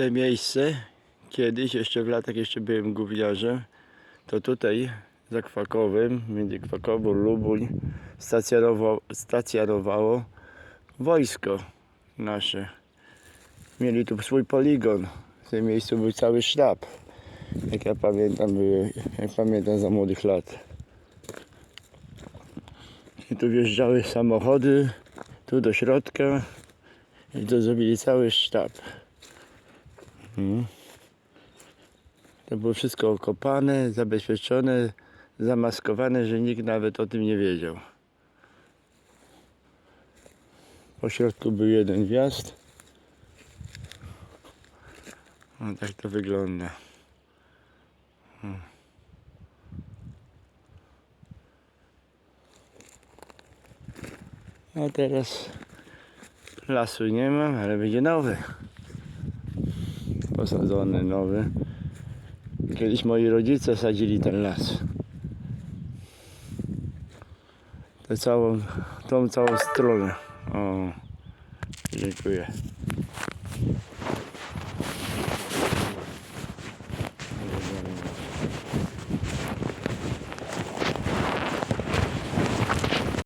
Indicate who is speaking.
Speaker 1: te miejsce, kiedyś, jeszcze w latach, jeszcze byłem gówniarzem, to tutaj za Kwakowem, między Kwakową, Lubuń, stacjonowało, stacjonowało wojsko nasze. Mieli tu swój poligon. W tym miejscu był cały sztab. Jak ja pamiętam, były, jak pamiętam za młodych lat. I tu wjeżdżały samochody, tu do środka i to zrobili cały sztab. Mhm. To było wszystko okopane, zabezpieczone, zamaskowane, że nikt nawet o tym nie wiedział. Po środku był jeden wjazd. No tak to wygląda. Hmm. A teraz lasu nie mam, ale będzie nowy. Posadzony nowy. Kiedyś moi rodzice sadzili ten las. Tę całą, tą całą stronę. O, dziękuję.